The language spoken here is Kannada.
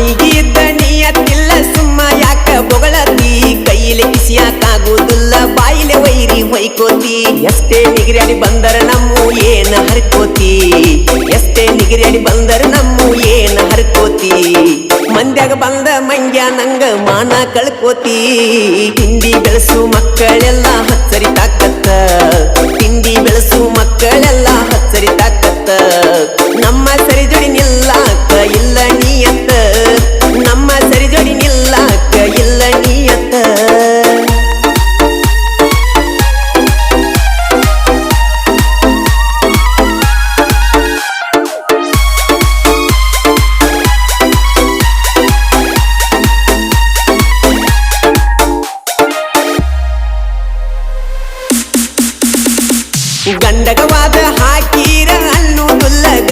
ಬಾಯಿಗಿದ್ದ ಸುಮ್ಮ ಯಾಕ ಬೊಗಳತಿ ಕೈಲಿ ಕಿಸಿಯಾಕಾಗುವುದಿಲ್ಲ ಬಾಯಿಲೆ ವೈರಿ ಹೊಯ್ಕೋತಿ. ಎಷ್ಟೇ ನಿಗಿರಡಿ ಬಂದರ ನಮ್ಮ ಏನ ಹರ್ಕೋತಿ? ಎಷ್ಟೇ ನಿಗಿರಡಿ ಬಂದರ ನಮ್ಮ ಏನ ಹರ್ಕೋತಿ? ಮಂದ್ಯಾಗ ಬಂದ ಮಂಡ್ಯ ನಂಗ ಮಾನ ಕಳ್ಕೋತಿ. ಹಿಂದಿ ಬೆಳೆಸು ಮಕ್ಕಳೆಲ್ಲ ಹಚ್ಚರಿ ತಾಕತ್ತ. ಹಿಂದಿ ಬೆಳೆಸು ಮಕ್ಕಳೆಲ್ಲ ಹಚ್ಚರಿ ತಾಕತ್ತ. ನಮ್ಮ ಸರಿ ಗಂಡಗವಾದ ಹಾಕಿ